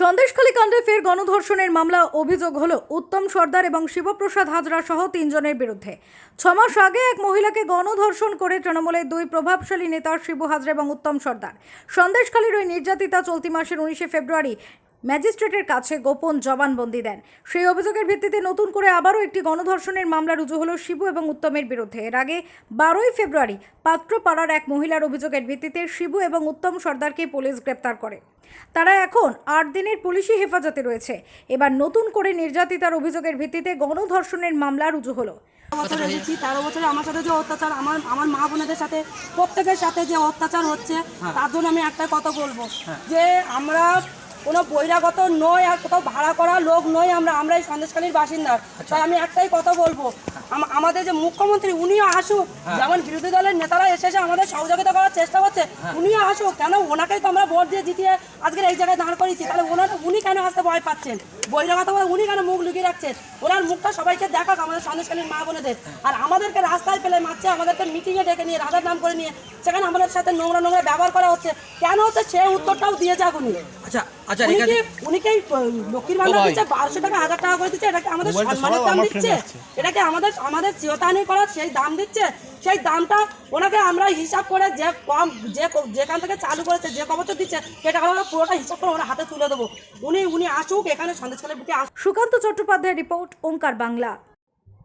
সন্দেশখালী কাণ্ডে ফের গণধর্ষণের মামলা, অভিযোগ হল উত্তম সর্দার এবং শিবপ্রসাদ হাজরা সহ তিনজনের বিরুদ্ধে। ছমাস আগে এক মহিলাকে গণধর্ষণ করে তৃণমূলের দুই প্রভাবশালী নেতা শিবু হাজরা এবং উত্তম সর্দার। সন্দেশখালীর ওই নির্যাতিতা চলতি মাসের উনিশে ফেব্রুয়ারি ম্যাজিস্ট্রেটের কাছে গোপন জবানবন্দি দেন। সেই অভিযোগের ভিত্তিতে নতুন করে আবারও একটি গণধর্ষণের মামলা রুজু হলো শিবু এবং উত্তমের বিরুদ্ধে। এর আগে বারোই ফেব্রুয়ারি পাত্রপাড়ার এক মহিলার অভিযোগের ভিত্তিতে শিবু এবং উত্তম সর্দারকে পুলিশ গ্রেপ্তার করে। তারা এখন আট দিনের পুলিশি হেফাজতে রয়েছে। এবার নতুন করে নির্যাতিতার অভিযোগের ভিত্তিতে গণধর্ষণের মামলা রুজু হলো। বছর তেরো বছরে আমার সাথে যে অত্যাচার আমার আমার মা বোনেদের সাথে প্রত্যেকের সাথে যে অত্যাচার হচ্ছে তার জন্য আমি একটা কথা বলব। যে আমরা কোনো বহিরাগত নয় আর কোথাও ভাড়া করা লোক নয় আমরা আমরা এই সন্দেশখালীর বাসিন্দা। তাই আমি একটাই কথা বলব আমাদের যে মুখ্যমন্ত্রী উনিও আসুক যেমন বিরোধী দলের নেতারা এসে এসে আমাদের সহযোগিতা করার চেষ্টা করছে উনিও আসুক। কেন ওনাকেই তো আমরা ভোট দিয়ে জিতিয়ে আজকের এই জায়গায় দাঁড় করিয়েছি? তাহলে ওনার উনি কেন আসতে ভয় পাচ্ছেন? বহিরাগত বলে উনি কেন মুখ লুকিয়ে রাখছেন? ওনার মুখটা সবাইকে দেখাক আমাদের সন্দেশকালীন মা বোনেদের। আর আমাদেরকে রাস্তায় ফেলে মারছে আমাদেরকে মিটিংয়ে ডেকে নিয়ে রাধার নাম করে নিয়ে সেখানে আমাদের সাথে নোংরা নোংরা ব্যবহার করা হচ্ছে। কেন হচ্ছে? সে উত্তরটাও দিয়ে যাক উনি আচ্ছা আচ্ছা উনি কি উনি কি লক্ষ্মীর ভান্ডার দিচ্ছে? বারোশো টাকা হাজার টাকা করে দিচ্ছে? এটা আমাদের সম্মানের দাম দিচ্ছে? এটা আমাদের আমাদের চিরতানি করার সেই দাম দিচ্ছে? সেই দামটা ওনাকে আমরা হিসাব করে যে কম যে যেখান থেকে চালু করেছে যে দিচ্ছে সেটা আমরা পুরোটা হিসাব করে ওনার হাতে তুলে দেবো। উনি উনি আসুক এখানে সন্দেশকালের বুকে সুকান্ত চট্টোপাধ্যায়ের রিপোর্ট ওঙ্কার বাংলা।